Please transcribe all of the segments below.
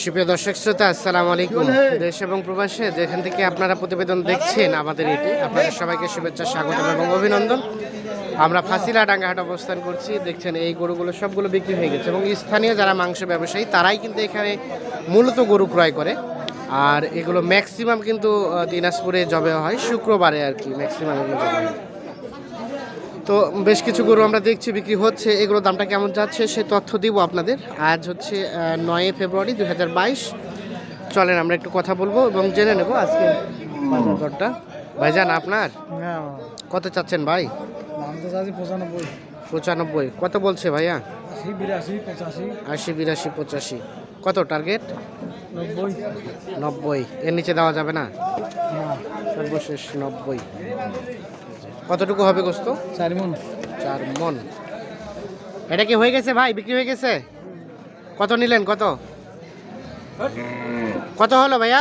সুপ্রিয় দর্শক শ্রোতা, আসসালামু আলাইকুম। দেশ এবং প্রবাসে যেখান থেকে আপনারা প্রতিবেদন দেখছেন, আমাদের এটি। আপনাদের সবাইকে শুভেচ্ছা, স্বাগত এবং অভিনন্দন। আমরা ফাঁসিলা ডাঙ্গাহাট অবস্থান করছি। দেখছেন, এই গরুগুলো সবগুলো বিক্রি হয়ে গেছে। এবং স্থানীয় যারা মাংস ব্যবসায়ী, তারাই কিন্তু এখানে মূলত গরু ক্রয় করে। আর এগুলো ম্যাক্সিমাম কিন্তু দিনাজপুরে জবে হয়। শুক্রবারে আর কি ম্যাক্সিমাম এগুলো জবে হয়। তো বেশ কিছু গরু আমরা দেখছি বিক্রি হচ্ছে। এগুলোর দামটা কেমন যাচ্ছে সে তথ্য দিব আপনাদের। আজ হচ্ছে নয় ফেব্রুয়ারি দুই হাজার বাইশ। চলেন আমরা একটু কথা বলব এবং জেনে নেব আজকে বাজার দরটা ভাইজান আপনার? কত চাচ্ছেন ভাই? পঁচানব্বই। পঁচানব্বই। কত বলছে ভাইয়া? আশি বিরাশি পঁচাশি। কত টার্গেট নব্বই। নব্বই। এর নিচে দেওয়া যাবে না। সর্বশেষ নব্বই। কতটুকু হবে গোস্ত? চার মন। চার মন। এটা কি হয়ে গেছে ভাই? বিক্রি হয়ে গেছে? কত নিলেন? কত? কত হলো ভাইয়া?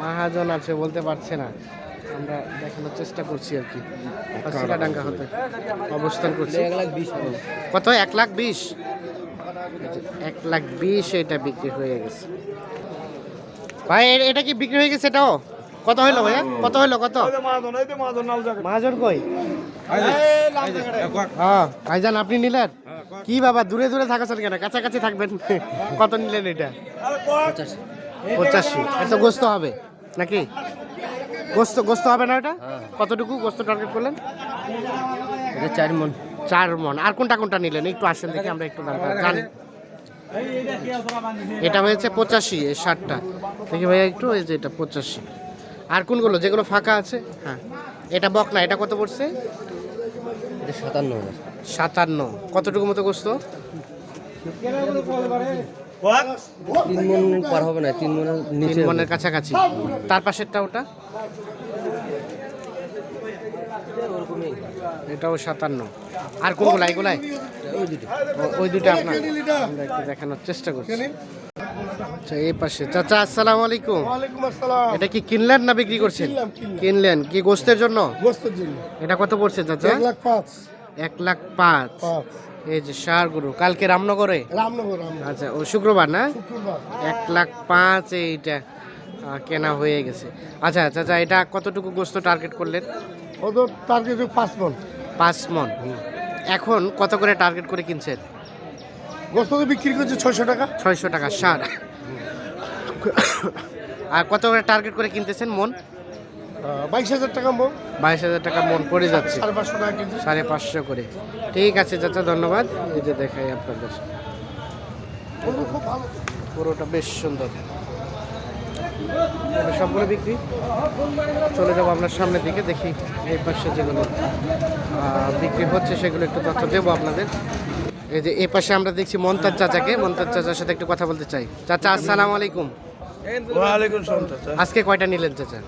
মহাজন আছে বলতে পারছে না। আমরা দেখানোর চেষ্টা করছি আর কি। ডাঙ্গা হতে। অবস্থান করছি। কত? এক লাখ বিশ? এক লাখ বিশ এটা বিক্রি হয়ে গেছে। ভাই এটা কি বিক্রি হয়ে গেছে এটাও? কত হলো ভাইয়া কত হলো কত মহাজন কই হ্যাঁ ভাইজান আপনি নিলেন কি বাবা দূরে দূরে থাকাছেন কেন কাছাকাছি থাকবেন কত নিলেন এটা পঁচাশি এত গোস্ত হবে নাকি গোস্ত গোস্ত হবে না এটা কতটুকু গোস্ত টার্গেট করলেন এটা চার মন চার মন আর কোনটা কোনটা নিলেন একটু আসেন দেখি আমরা একটু এটা হয়েছে পঁচাশি এই ষাটটা দেখি ভাইয়া একটু এই যে এটা পঁচাশি আর কোনগুলো? যেগুলো ফাঁকা আছে? হ্যাঁ। এটা বকনা এটা কত পড়ছে? সাতান্ন সাতান্ন। কতটুকু মতো গোস্ত? তিন মন পার হবে না তিন মনের তিন মনের কাছাকাছি। তার পাশেরটা ওটা? এটাও সাতান্ন। আর কোনগুলো এগুলাই? ওই দুটো। ওই দুটো আপনার। দেখানোর চেষ্টা করছি। আচ্ছা এই পাশে। চাচা আসসালামু আলাইকুম। ওয়ালাইকুম আসসালাম। এটা কি কিনলেন না বিক্রি করছেন। কিনলেন। কি গোস্তের জন্য? গোস্তের জন্য। এটা কত পড়ছে চাচা? এক লাখ পাঁচ। এক লাখ পাঁচ। পাঁচ। এই যে সার গরু কালকে রামনগরে? রামনগর আচ্ছা ও শুক্রবার না? শুক্রবার। এক লাখ পাঁচ এইটা কেনা হয়ে গেছে। আচ্ছা আচ্ছা এটা কতটুকু গোস্ত টার্গেট করলেন? ওদের টার্গেট পাঁচ মন। পাঁচ মন। এখন কত করে টার্গেট করে কিনছেন? গোস্ত তো বিক্রি করছে ছয়শো টাকা। ছয়শো টাকা সার। আর কত করে টার্গেট করে কিনতেছেন মন? বাইশ হাজার টাকা মন। বাইশ হাজার টাকা মন পড়ে যাচ্ছে। সাড়ে পাঁচশো টাকা কেজি। সাড়ে পাঁচশো করে। ঠিক আছে চাচা ধন্যবাদ। এই যে দেখাই আপনাদের। খুব ভালো। পুরোটা বেশ সুন্দর। সবগুলো বিক্রি? চলে যাব আপনার সামনের দিকে দেখি এই পাশে যেগুলো বিক্রি হচ্ছে সেগুলো একটু তথ্য দেবো আপনাদের। এই যে এই পাশে আমরা দেখছি মন্তাজ চাচাকে। মন্তাজ চাচার সাথে একটু কথা বলতে চাই। চাচা আসসালামু আলাইকুম। ওয়ালাইকুম সালাম চাচা। আজকে কয়টা নিলেন চাচা?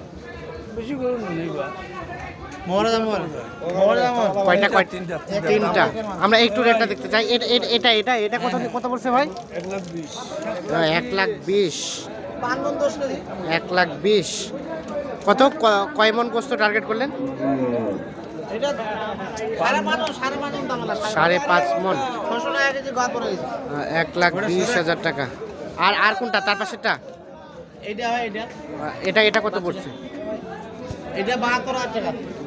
বেশি গরু নেই বা। মহারাজা মহারাজা কয়টা কয় তিনটা আমরা একটু রেটটা দেখতে চাই। এটা এটা- এটা এটা এটা কত কত বলছে ভাই? এক লাখ বিশ। এক লাখ বিশ। কত? ক- কয় মন গোস্ত টার্গেট করলেন? সাড়ে পাঁচ মন এক লাখ বিশ হাজার টাকা। আর আর কোনটা? তার পাশেরটা? এটা এটা? কত পড়ছে? এটা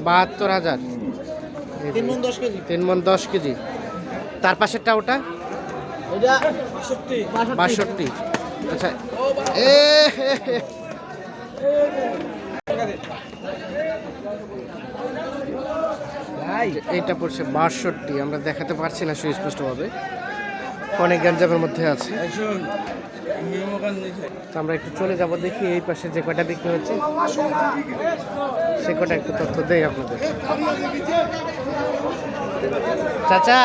বাহাত্তর হাজার তিন মন দশ কেজি। তার পাশেরটা ওটা? বাষট্টি। আচ্ছা। এ। এইটা পড়ছে বাষট্টি। আমরা দেখাতে পারছি না সুস্পষ্টভাবে। অনেক গ্যাঞ্জামের মধ্যে আছে। তো আমরা একটু চলে যাব দেখি এই পাশে যে কটা বিক্রি হচ্ছে সে কটা একটু তথ্য দেই আপনাদের। চাচা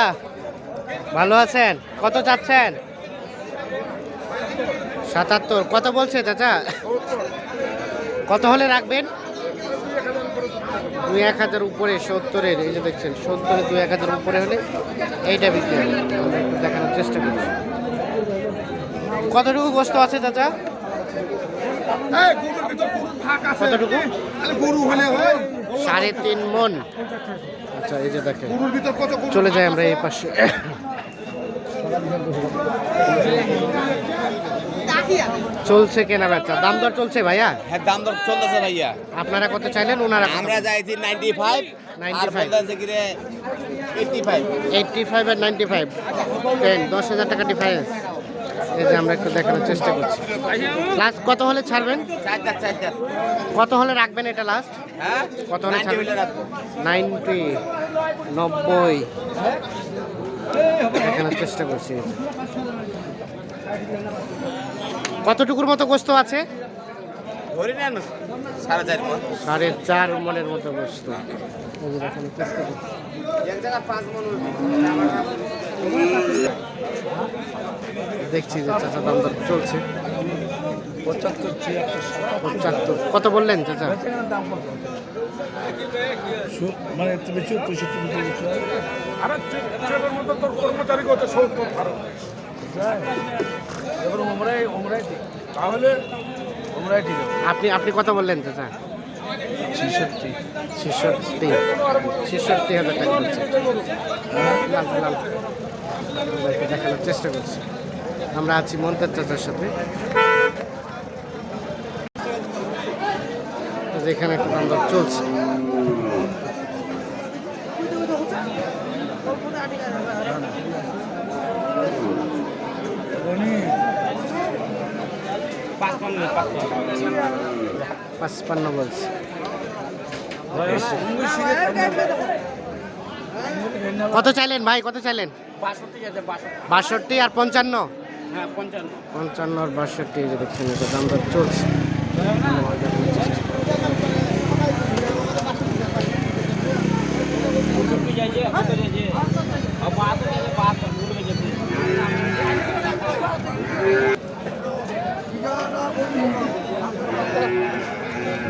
ভালো আছেন? কত চাচ্ছেন? সাতাত্তর। কত বলছে চাচা? কত হলে রাখবেন? দুই এক হাজার উপরে সত্তরের এই যে দেখছেন সত্তরের দুই এক হাজার উপরে হলে এইটা বিক্রি হবে। দেখানোর চেষ্টা করছি। কতটুকু গোস্ত আছে চাচা? কতটুকু? হলে সাড়ে তিন মন। আচ্ছা এই যে দেখেন। চলে যাই আমরা এই পাশে। চলছে কেনা বেচা। দাম দর চলছে ভাইয়া? হ্যাঁ দাম দর চলতেছে ভাইয়া। আপনারা কত চাইলেন ওনারা আমরা যাইছি নাইনটি ফাইভ আর 95 বলতেছে কি রে এইটটি ফাইভ আর নাইনটি ফাইভ টেন দশ হাজার টাকা ডিফারেন্স এই যে আমরা একটু দেখানোর চেষ্টা করছি। লাস্ট কত হলে ছাড়বেন? কত হলে রাখবেন এটা লাস্ট হ্যাঁ কত হলে 90 ছাড়বেন নাইনটি নব্বই। দেখানোর চেষ্টা করছি। কতটুকুর মতো গোস্ত আছে সাড়ে চার মন মনের মতো গোস্ত মন দেখছি যে চাচা দাম দর চলছে পঁচাত্তর কত বললেন চাচা মানে তুমি আরে কর্মচারী কত সত্তর তাহলে ঠিক আপনি আপনি কত বললেন চাচা ছেষট্টি। ছেষট্টি। ছেষট্টি হাজার টাকা বলছে লাল লাল। আমরা দেখানোর চেষ্টা করছি। আমরা আছি মন্তার চাচার সাথে। যেখানে একটা দাম দর চলছে পাঁচপান্ন বলছে। কত চাইলেন ভাই? কত চাইলেন? বাষট্টি আর পঞ্চান্ন? পঞ্চান্ন আর বাষট্টি দেখছেন এটা দাম দর চলছে।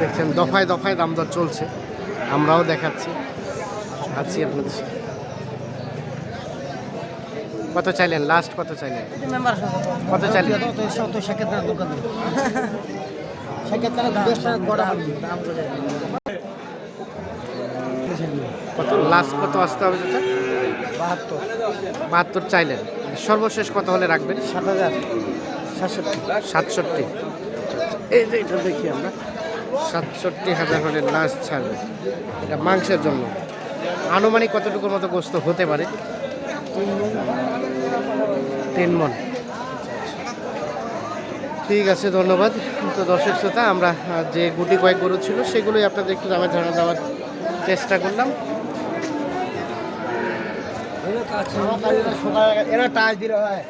দেখছেন দফায় দফায় দাম দর চলছে। আমরাও দেখাচ্ছি। আছি আপনাদের কত চাইলেন? লাস্ট কত চাইলেন? কত চাইলেন? কত? লাস্ট কত আসতে হবে বাহাত্তর। বাহাত্তর চাইলেন। সর্বশেষ কত হলে রাখবেন? সাত হাজার। সাতষট্টি সাতষট্টি। এই যে এটা দেখি আমরা। সাতষট্টি হাজার হলে লাস্ট ছাড়বে। এটা মাংসের জন্য। আনুমানিক কতটুকুর মতো গোস্ত হতে পারে? তিন মন। ঠিক আছে, ধন্যবাদ। তো দর্শক শ্রোতা, আমরা যে গুটি কয়েক গরু ছিল, সেগুলোই আপনাদের একটু দামে ধারণা দেওয়ার চেষ্টা করলাম। এরা টাচ দিলে, হয়।